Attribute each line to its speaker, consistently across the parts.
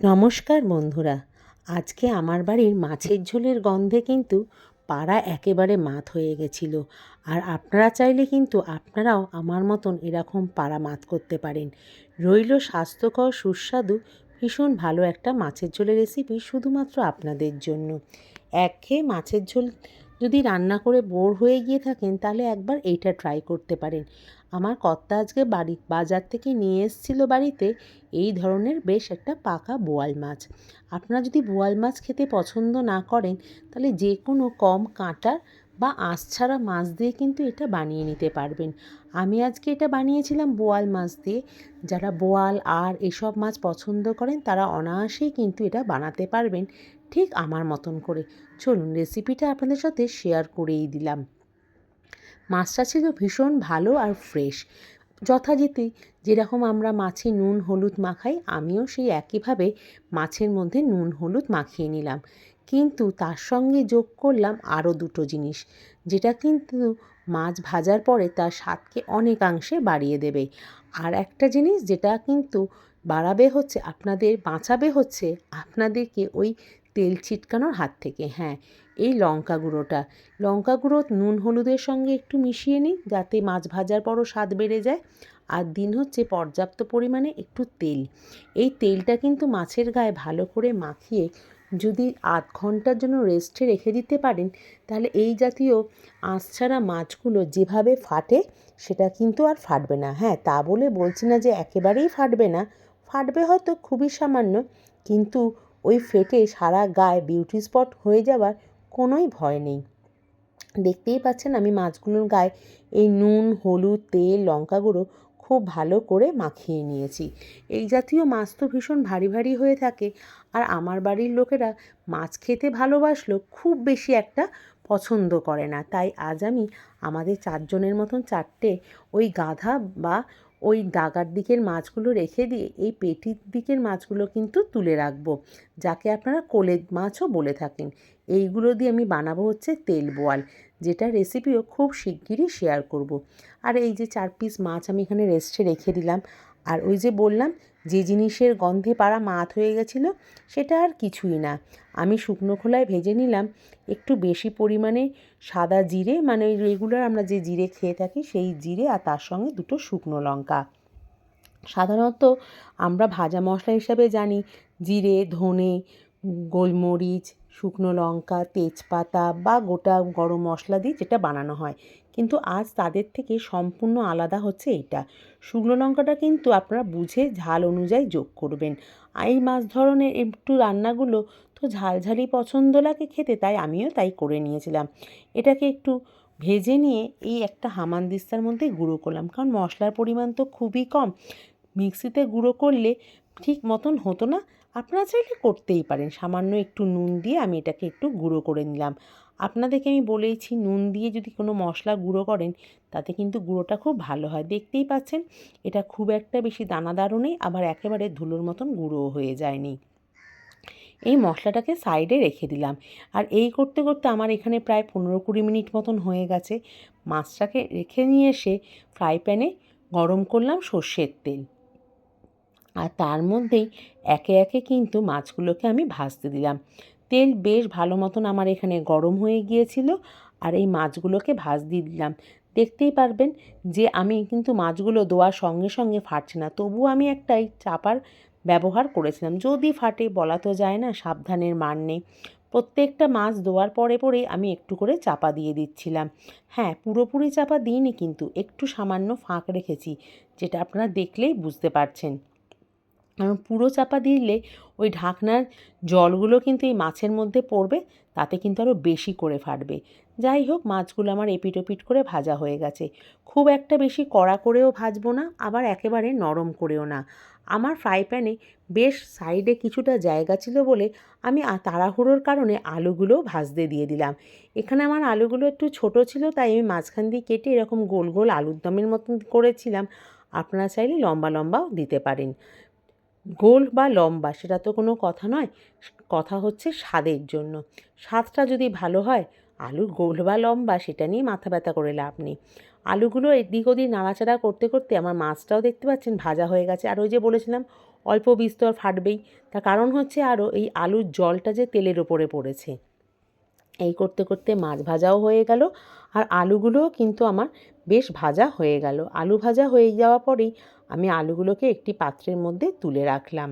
Speaker 1: নমস্কার বন্ধুরা। আজকে আমার বাড়ির মাছের ঝোলের গন্ধে কিন্তু পাড়া একেবারে মাত হয়ে গেছিল। আর আপনারা চাইলে কিন্তু আপনারাও আমার মতন এরকম পাড়া মাত করতে পারেন। রইল স্বাস্থ্যকর, সুস্বাদু, ভীষণ ভালো একটা মাছের ঝোলের রেসিপি শুধুমাত্র আপনাদের জন্য। একঘেয়ে মাছের ঝোল যদি রান্না করে বোর হয়ে গিয়ে থাকেন, তাহলে একবার এইটা ট্রাই করতে পারেন। আমার কর্তা আজকে বাড়ি, বাজার থেকে নিয়ে এসেছিল বাড়িতে এই ধরনের বেশ একটা পাকা বোয়াল মাছ। আপনারা যদি বোয়াল মাছ খেতে পছন্দ না করেন, তাহলে যে কোনো কম কাঁটার বা আঁশ ছাড়া মাছ দিয়ে কিন্তু এটা বানিয়ে নিতে পারবেন। আমি আজকে এটা বানিয়েছিলাম বোয়াল মাছ দিয়ে। যারা বোয়াল আর এসব মাছ পছন্দ করেন, তারা অনায়াসেই কিন্তু এটা বানাতে পারবেন। ঠিক আমার মতন করে। চলুন রেসিপিটা আপনাদের সাথে শেয়ার করেই দিলাম। মাছটা ছিল ভীষণ ভালো আর ফ্রেশ যথারীতি যেরকম আমরা মাছে নুন, হলুদ মাখাই, আমিও সেই একইভাবে মাছের মধ্যে নুন, হলুদ মাখিয়ে নিলাম। কিন্তু তার সঙ্গে যোগ করলাম আরও দুটো জিনিস, যেটা কিন্তু মাছ ভাজার পরে তার স্বাদকে অনেকাংশে বাড়িয়ে দেবে। আর একটা জিনিস যেটা কিন্তু বাড়াবে হচ্ছে, আপনাদের বাঁচাবে হচ্ছে, আপনাদেরকে ওই তেল ছিটকানোর হাত থেকে হ্যাঁ এই লঙ্কা গুঁড়োটা। লঙ্কা গুঁড়ো নুন হলুদের সঙ্গে একটু মিশিয়ে নিই, যাতে মাছ ভাজার পরও স্বাদ বেড়ে যায়। আর দিন হচ্ছে পর্যাপ্ত পরিমাণে একটু তেল। এই তেলটা কিন্তু মাছের গায়ে ভালো করে মাখিয়ে যদি আধ ঘণ্টার জন্য রেস্টে রেখে দিতে পারেন, তাহলে এই জাতীয় আঁশ ছাড়া মাছগুলো যেভাবে ফাটে, সেটা কিন্তু আর ফাটবে না। হ্যাঁ তা বলে বলছি না যে একেবারেই ফাটবে না। ফাটবে হয়তো খুবই সামান্য, কিন্তু ওই ফেটে সারা গায়ে বিউটি স্পট হয়ে যাওয়ার কোনোই ভয় নেই। দেখতেই পাচ্ছেন আমি মাছগুলোর গায়ে এই নুন, হলুদ, তেল লঙ্কা গুঁড়ো খুব ভালো করে মাখিয়ে নিয়েছি। এই জাতীয় মাছ তো ভীষণ ভারী ভারী হয়ে থাকে আর আমার বাড়ির লোকেরা মাছ খেতে ভালোবাসলেও খুব বেশি একটা পছন্দ করে না। তাই আজ আমি আমাদের চারজনের মতন চারটে ওই গাধা বা ওই ডাগার দিকের মাছগুলো রেখে দিয়ে এই পেটির দিকের মাছগুলো কিন্তু তুলে রাখব। যাকে আপনারা কোলে মাছও বলে থাকেন। এইগুলো দিয়ে আমি বানাবো হচ্ছে তেল বোয়াল, যেটা রেসিপিও খুব শিগগিরই শেয়ার করব। আর এই যে চার পিস মাছ আমি এখানে রেস্টে রেখে দিলাম। আর ওই যে বললাম, যে জিনিসের গন্ধে পাড়া মাত হয়ে গেছিল, সেটা আর কিছুই না। আমি শুকনো খোলায় ভেজে নিলাম। একটু বেশি পরিমাণে সাদা জিরে মানে ওই রেগুলার আমরা যে জিরে খেয়ে থাকি সেই জিরে আর তার সঙ্গে দুটো শুকনো লঙ্কা। সাধারণত আমরা ভাজা মশলা হিসাবে জানি, জিরে, ধনে, গোলমরিচ, শুকনো লঙ্কা, তেজপাতা বা গোটা গরম মশলা দিয়ে যেটা বানানো হয়। কিন্তু আজ তাদের থেকে সম্পূর্ণ আলাদা হচ্ছে এইটা শুকনো লঙ্কাটা কিন্তু আপনারা বুঝে ঝাল অনুযায়ী যোগ করবেন। এই মাছ ধরনের একটু রান্নাগুলো তো ঝালঝালি পছন্দ লাগে খেতে, তাই আমিও তাই করে নিয়েছিলাম। এটাকে একটু ভেজে নিয়ে এই একটা হামানদিস্তার মধ্যে গুঁড়ো করলাম, কারণ মশলার পরিমাণ তো খুবই কম। মিক্সিতে গুঁড়ো করলে ঠিক মতন হতো না আপনারা চাইলে করতেই পারেন। সামান্য একটু নুন দিয়ে আমি এটাকে একটু গুঁড়ো করে নিলাম। আপনাদেরকে আমি বলেইছি, নুন দিয়ে যদি কোনো মশলা গুঁড়ো করেন, তাতে কিন্তু গুঁড়োটা খুব ভালো হয়। দেখতেই পাচ্ছেন, এটা খুব একটা বেশি দানাদারও নেই, আবার একেবারে ধুলোর মতন গুঁড়োও হয়ে যায়নি। এই মশলাটাকে সাইডে রেখে দিলাম। আর এই করতে করতে আমার এখানে প্রায় পনেরো কুড়ি মিনিট মতন হয়ে গেছে। মাছটাকে রেখে নিয়ে এসে ফ্রাই প্যানে গরম করলাম সর্ষের তেল। আর তার মধ্যেই একে একে কিন্তু মাছগুলোকে আমি ভাজতে দিলাম। তেল বেশ ভালো মতন আমার এখানে গরম হয়ে গিয়েছিল আর এই মাছগুলোকে ভাজ দিয়ে দিলাম। দেখতেই পারবেন যে আমি কিন্তু মাছগুলো দেওয়ার সঙ্গে সঙ্গে ফাটছে না। তবুও আমি একটাই চাপার ব্যবহার করেছিলাম। যদি ফাটে বলা তো যায় না, সাবধানের মান নেই। প্রত্যেকটা মাছ দেওয়ার পরে পরেই আমি একটু করে চাপা দিয়ে দিচ্ছিলাম। হ্যাঁ পুরোপুরি চাপা দিইনি কিন্তু, একটু সামান্য ফাঁক রেখেছি, যেটা আপনারা দেখলেই বুঝতে পারছেন। পুরো চাপা দিলে ওই ঢাকনার জলগুলো কিন্তু এই মাছের মধ্যে পড়বে, তাতে কিন্তু আরও বেশি করে ফাটবে। যাই হোক, মাছগুলো আমার এপিট ওপিট করে ভাজা হয়ে গেছে। খুব একটা বেশি কড়া করেও ভাজবো না, আবার একেবারে নরম করেও না। আমার ফ্রাই প্যানে বেশ সাইডে কিছুটা জায়গা ছিল বলে আমি তাড়াহুড়োর কারণে আলুগুলো ভাজতে দিয়ে দিলাম। এখানে আমার আলুগুলো একটু ছোট ছিল, তাই আমি মাঝখান দিয়ে কেটে এরকম গোল গোল আলুর দমের মতন করেছিলাম। আপনারা চাইলে লম্বা লম্বাও দিতে পারেন। গোল বা লম্বা, সেটা তো কোনো কথা নয়। কথা হচ্ছে স্বাদের জন্য। স্বাদটা যদি ভালো হয় আলু গোল বা লম্বা, সেটা নিয়ে মাথা ব্যথা করে লাভ নেই। আলুগুলো এদিক ওদিক নাড়াচাড়া করতে করতে আমার মাছটাও দেখতে পাচ্ছেন ভাজা হয়ে গেছে। আর ওই যে বলেছিলাম, অল্প বিস্তর ফাটবেই। তার কারণ হচ্ছে আরও এই আলুর জলটা যে তেলের ওপরে পড়েছে। এই করতে করতে মাছ ভাজাও হয়ে গেল। আর আলুগুলোও কিন্তু আমার বেশ ভাজা হয়ে গেল। আলু ভাজা হয়ে যাওয়া পরেই আমি আলুগুলোকে একটি পাত্রের মধ্যে তুলে রাখলাম।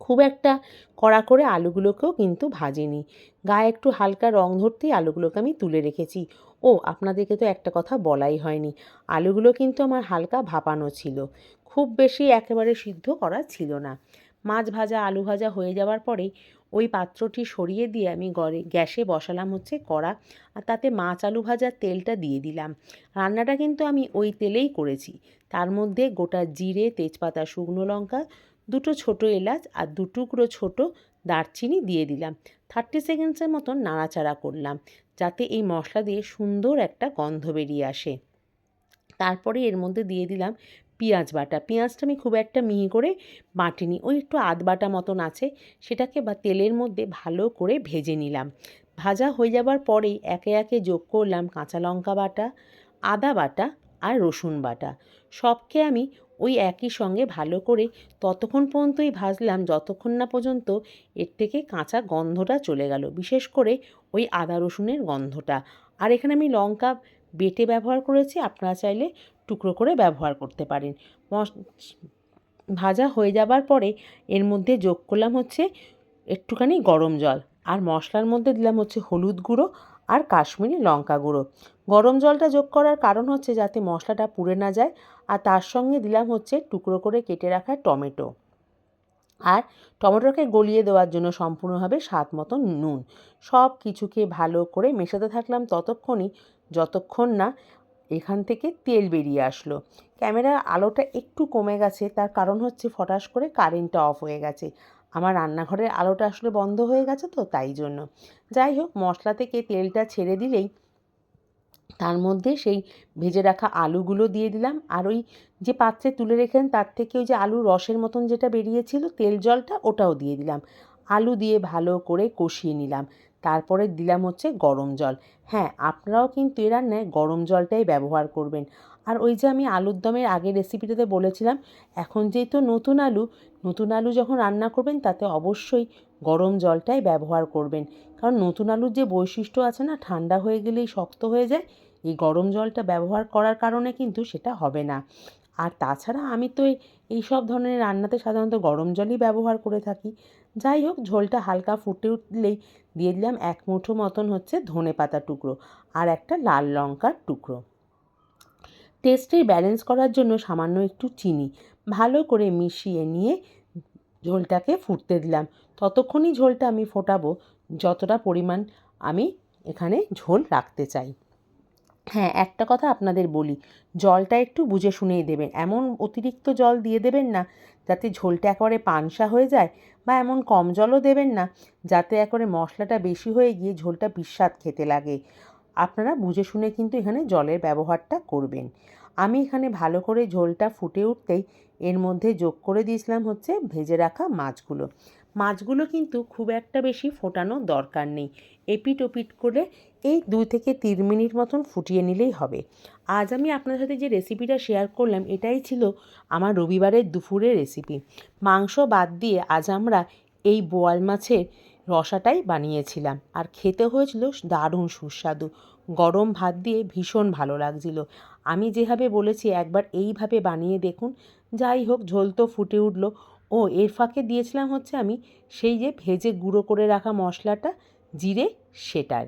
Speaker 1: খুব একটা কড়া করে আলুগুলোকেও কিন্তু ভাজিনি। গায়ে একটু হালকা রং ধরতেই আলুগুলোকে আমি তুলে রেখেছি। ও, আপনাদেরকে তো একটা কথা বলাই হয়নি। আলুগুলো কিন্তু আমার হালকা ভাপানো ছিল। খুব বেশি একেবারে সিদ্ধ করা ছিল না। মাছ ভাজা, আলু ভাজা হয়ে যাওয়ার পরে ওই পাত্রটি সরিয়ে দিয়ে আমি গড়ে, গ্যাসে বসালাম হচ্ছে কড়া, আর তাতে মাছ আলু ভাজার তেলটা দিয়ে দিলাম। রান্নাটা কিন্তু আমি ওই তেলেই করেছি। তার মধ্যে গোটা জিরে, তেজপাতা, শুকনো লঙ্কা, দুটো ছোট এলাচ আর দু টুকরো ছোট দারচিনি দিয়ে দিলাম। থার্টি সেকেন্ডসের মতন নাড়াচাড়া করলাম, যাতে এই মশলা দিয়ে সুন্দর একটা গন্ধ বেরিয়ে আসে। তারপরে এর মধ্যে দিয়ে দিলাম পেঁয়াজ বাটা। পেঁয়াজটা আমি খুব একটা মিহি করে বাটিনি। ওই একটু আধ বাটা মতন আছে। সেটাকে বা তেলের মধ্যে ভালো করে ভেজে নিলাম। ভাজা হয়ে যাবার পরেই একে একে যোগ করলাম কাঁচা লঙ্কা বাটা, আদা বাটা আর রসুন বাটা। সবকে আমি ওই একই সঙ্গে ভালো করে ততক্ষণ পর্যন্তই ভাজলাম। যতক্ষণ না পর্যন্ত এর থেকে কাঁচা গন্ধটা চলে গেল। বিশেষ করে ওই আদা রসুনের গন্ধটা। আর এখানে আমি লঙ্কা বেটে ব্যবহার করেছি। আপনারা চাইলে টুকরো করে ব্যবহার করতে পারেন। ভাজা হয়ে যাবার পরে এর মধ্যে যোগ করলাম হচ্ছে একটুখানি গরম জল আর মশলার মধ্যে দিলাম হচ্ছে হলুদ গুঁড়ো আর কাশ্মীরি লঙ্কা গুঁড়ো। গরম জলটা যোগ করার কারণ হচ্ছে যাতে মশলাটা পুড়ে না যায় আর তার সঙ্গে দিলাম হচ্ছে টুকরো করে কেটে রাখা টমেটো। আর টমেটোকে গলিয়ে দেওয়ার জন্য সম্পূর্ণভাবে স্বাদ মতো নুন। সব কিছুকে ভালো করে মেশাতে থাকলাম ততক্ষণই, যতক্ষণ না এখান থেকে তেল বেরিয়ে আসলো। ক্যামেরার আলোটা একটু কমে গেছে, তার কারণ হচ্ছে ফটাস করে কারেন্টটা অফ হয়ে গেছে। আমার রান্নাঘরের আলোটা আসলে বন্ধ হয়ে গেছে তো তাই জন্য। যাই হোক, মশলা থেকে তেলটা ছেড়ে দিলেই তার মধ্যে সেই ভেজে রাখা আলুগুলো দিয়ে দিলাম। আর ওই যে পাত্রে তুলে রেখেন তার থেকে ওই যে আলুর রসের মতন যেটা বেরিয়েছিল, তেল জলটা ওটাও দিয়ে দিলাম। আলু দিয়ে ভালো করে কষিয়ে নিলাম। তারপরে দিলাম হচ্ছে গরম জল। হ্যাঁ আপনারাও কিন্তু এ রান্নায় গরম জলটাই ব্যবহার করবেন। আর ওই যে আমি আলুর দমের আগের রেসিপিটাতে বলেছিলাম, এখন যেহেতু নতুন আলু নতুন আলু যখন রান্না করবেন তাতে অবশ্যই গরম জলটাই ব্যবহার করবেন। কারণ নতুন আলুর যে বৈশিষ্ট্য আছে না, ঠান্ডা হয়ে গেলেই শক্ত হয়ে যায় এই গরম জলটা ব্যবহার করার কারণে কিন্তু সেটা হবে না। আর তাছাড়া আমি তো এই সব ধরনের রান্নাতে সাধারণত গরম জলই ব্যবহার করে থাকি। যাই হোক, ঝোলটা হালকা ফুটে উঠলেই দিয়ে দিলাম এক মুঠো মতন হচ্ছে ধনে পাতা টুকরো আর একটা লাল লঙ্কার টুকরো। টেস্টের ব্যালেন্স করার জন্য সামান্য একটু চিনি ভালো করে মিশিয়ে নিয়ে ঝোলটাকে ফুটতে দিলাম। ততক্ষণই ঝোলটা আমি ফোটাবো, যতটা পরিমাণ আমি এখানে ঝোল রাখতে চাই। হ্যাঁ একটা কথা আপনাদের বলি, জলটা একটু বুঝে শুনেই দেবেন। এমন অতিরিক্ত জল দিয়ে দেবেন না, যাতে ঝোলটা একেবারে পানসা হয়ে যায় বা এমন কম জলও দেবেন না, যাতে একেবারে মশলাটা বেশি হয়ে গিয়ে ঝোলটা বিস্বাদ খেতে লাগে। আপনারা বুঝে শুনে কিন্তু এখানে জলের ব্যবহারটা করবেন। আমি এখানে ভালো করে ঝোলটা ফুটে উঠতেই এর মধ্যে যোগ করে দিয়েছিলাম হচ্ছে ভেজে রাখা মাছগুলো। মাছগুলো কিন্তু খুব একটা বেশি ফোটানোর দরকার নেই। এপিট ওপিট করে এই দুই থেকে তিন মিনিট মতন ফুটিয়ে নিলেই হবে। আজ আমি আপনার সাথে যে রেসিপিটা শেয়ার করলাম, এটাই ছিল আমার রবিবারের দুপুরের রেসিপি মাংস বাদ দিয়ে আজ আমরা এই বোয়াল মাছের রসাটাই বানিয়েছিলাম। আর খেতে হয়েছিল দারুণ সুস্বাদু। গরম ভাত দিয়ে ভীষণ ভালো লাগছিল। আমি যেভাবে বলেছি, একবার এইভাবে বানিয়ে দেখুন। যাই হোক, ঝোল তো ফুটে উঠল। ও, এর ফাঁকে দিয়েছিলাম হচ্ছে আমি সেই যে ভেজে গুঁড়ো করে রাখা মশলাটা, জিরে সেটার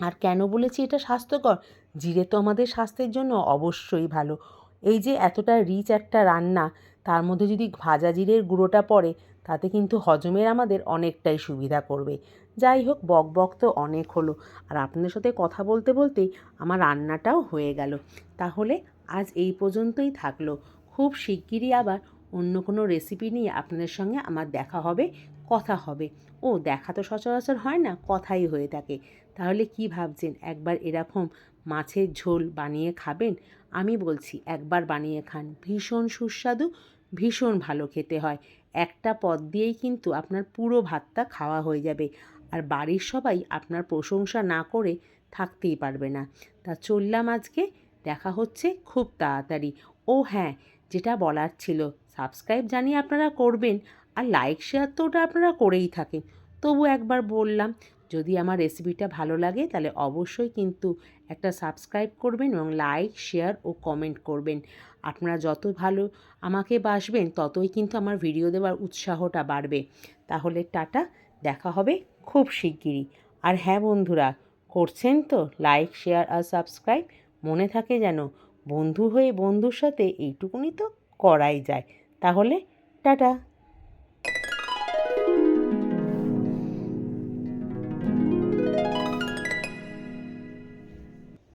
Speaker 1: আর কেন বলেছি এটা স্বাস্থ্যকর? জিরে তো আমাদের স্বাস্থ্যের জন্য অবশ্যই ভালো। এই যে এতটা রিচ একটা রান্না, তার মধ্যে যদি ভাজা জিরের গুঁড়োটা পড়ে, তাতে কিন্তু হজমের আমাদের অনেকটাই সুবিধা করবে। যাই হোক, বক বক তো অনেক হলো। আর আপনাদের সাথে কথা বলতে বলতেই আমার রান্নাটাও হয়ে গেল। তাহলে আজ এই পর্যন্তই থাকল। খুব শিগগিরই আবার অন্য কোনো রেসিপি নিয়ে আপনাদের সঙ্গে আমার দেখা হবে, কথা হবে। ও, দেখা তো সচরাচর হয় না, কথাই হয়ে থাকে। তাহলে কি ভাবছেন? একবার এরকম মাছের ঝোল বানিয়ে খাবেন? আমি বলছি, একবার বানিয়ে খান। ভীষণ সুস্বাদু, ভীষণ ভালো খেতে হয়। একটা পদ দিয়েই কিন্তু আপনার পুরো ভাতটা খাওয়া হয়ে যাবে। আর বাড়ির সবাই আপনার প্রশংসা না করে থাকতেই পারবে না। তা চললাম আজকে। দেখা হচ্ছে খুব তাড়াতাড়ি। ও হ্যাঁ যেটা বলার ছিল, সাবস্ক্রাইব জানিয়ে আপনারা করবেন। আর লাইক শেয়ার তো ওটা আপনারা করেই থাকেন। তবু একবার বললাম যদি আমার রেসিপিটা ভালো লাগে, তাহলে অবশ্যই কিন্তু একটা সাবস্ক্রাইব করবেন এবং লাইক শেয়ার ও কমেন্ট করবেন। আপনারা যত ভালো আমাকে বাসবেন, ততই কিন্তু আমার ভিডিও দেওয়ার উৎসাহটা বাড়বে। তাহলে টাটা, দেখা হবে খুব শিগগিরই। আর হ্যাঁ বন্ধুরা, করছেন তো? লাইক শেয়ার আর সাবস্ক্রাইব মনে থাকে যেন বন্ধু হয়ে বন্ধুর সাথে এইটুকুনি তো করাই যায়। তাহলে টাটা।